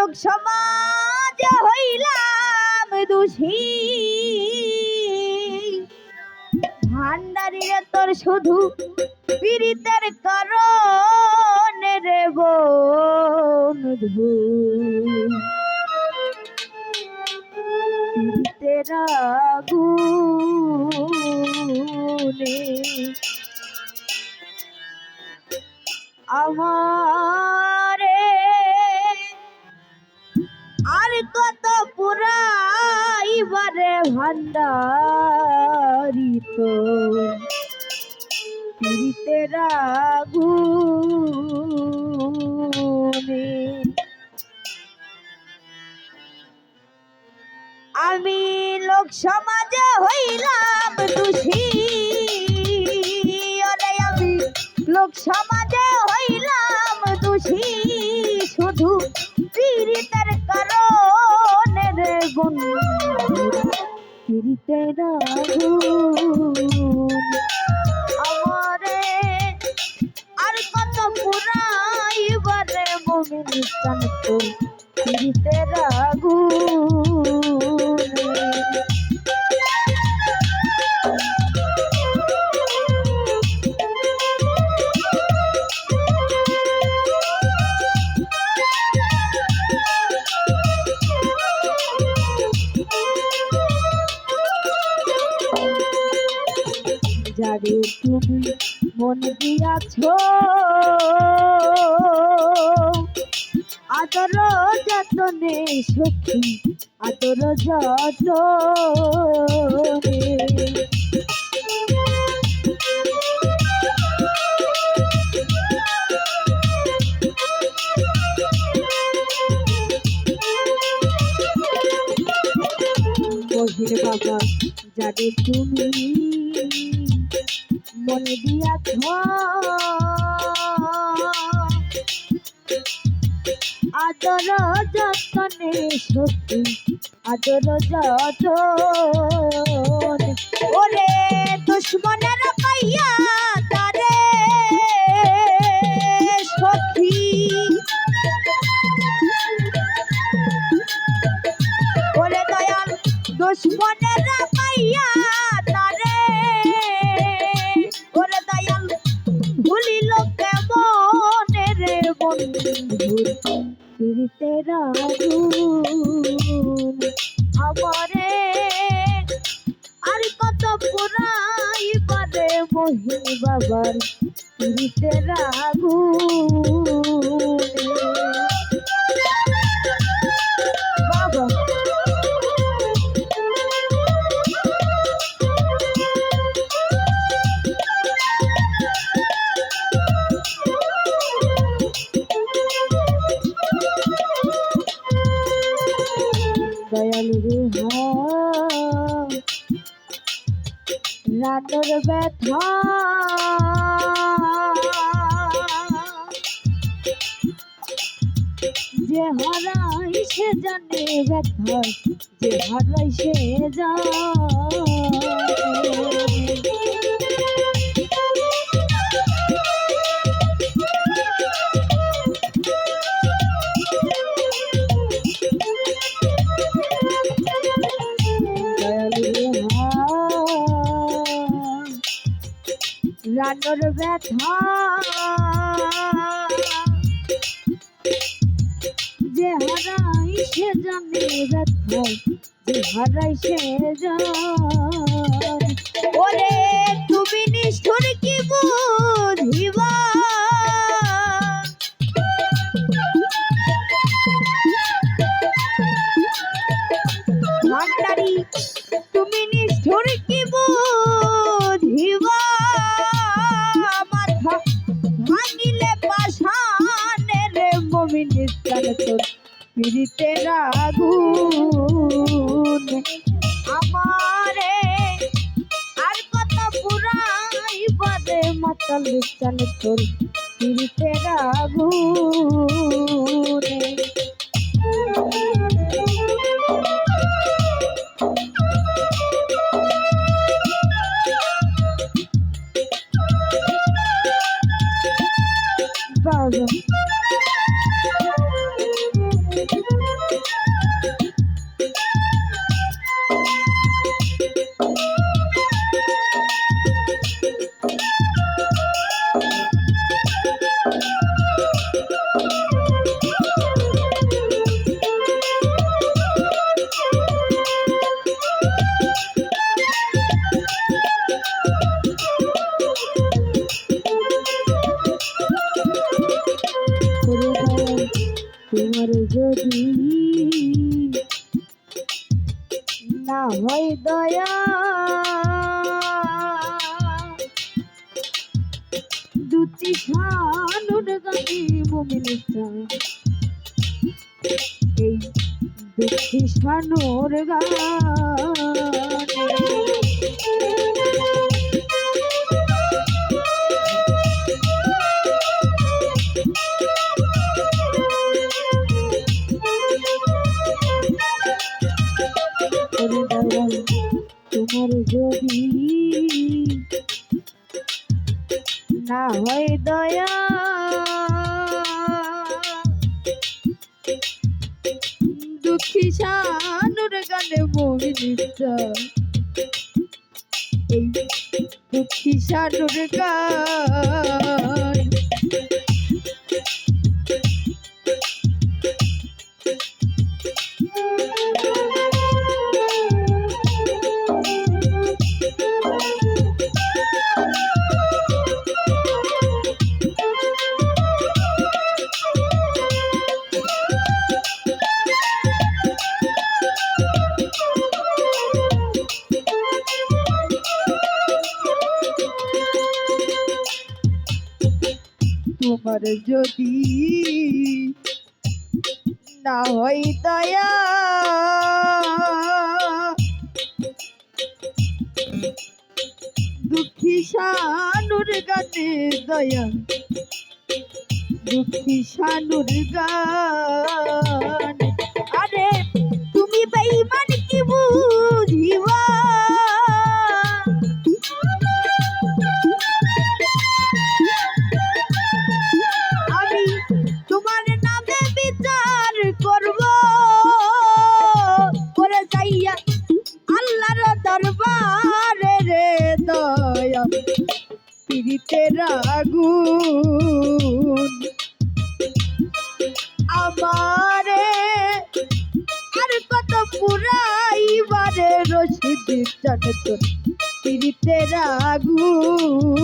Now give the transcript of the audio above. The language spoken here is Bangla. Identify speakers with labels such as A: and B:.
A: লোক সমাজ হইলাম দোষী। ভান্ডারিরে তোর শুধু পীড়িতের কারণে রে বন্ধু। আমারে ভান্ডারিত। পীড়িতের আগুনে আমারে আর কত পুরাইবারে মমিন শান্ত পীড়িতের মন দিয়াছ। আদর যতনে সখী আদর যতনে। বাবা যারে তুমি মনে দিয়াছ আদর যতনে সত্যি, আদর যতন। ওরে দুশ্মনের পাইয়া তারে সখী। ওরে দয়াল দুশ্মনের পাইয়া আমারে আর কত পুরাই পারে মহিন বাবার পীড়িতের আগুন রাতর ব্যথা। যে হারাই জানে ব্যথা যে হারাই সে জানে রানোর ব্যথা। যে হারাই সে জানে ব্যথা যে হারাই সে জানে। ওরে তুমি পীড়িতের আগুন আমারে আর কত পুরাই বাদে মাতাল চান তোর পীড়িতের আগুন বাবা। তোমার যদি না হয় দয়া দুটি সা শানুর গানে। ওরে শানুর গানে মমিনিতা এই দুঃখী শানুর গান। তোমার যদি না হয় দয়া দুঃখী শানুর গানে দয়া দুঃখী শানুর গান দয়া পিড়িতে আগুন আমারে আর কত পুরাইবারে রশিদ জানত পিড়িতে আগুন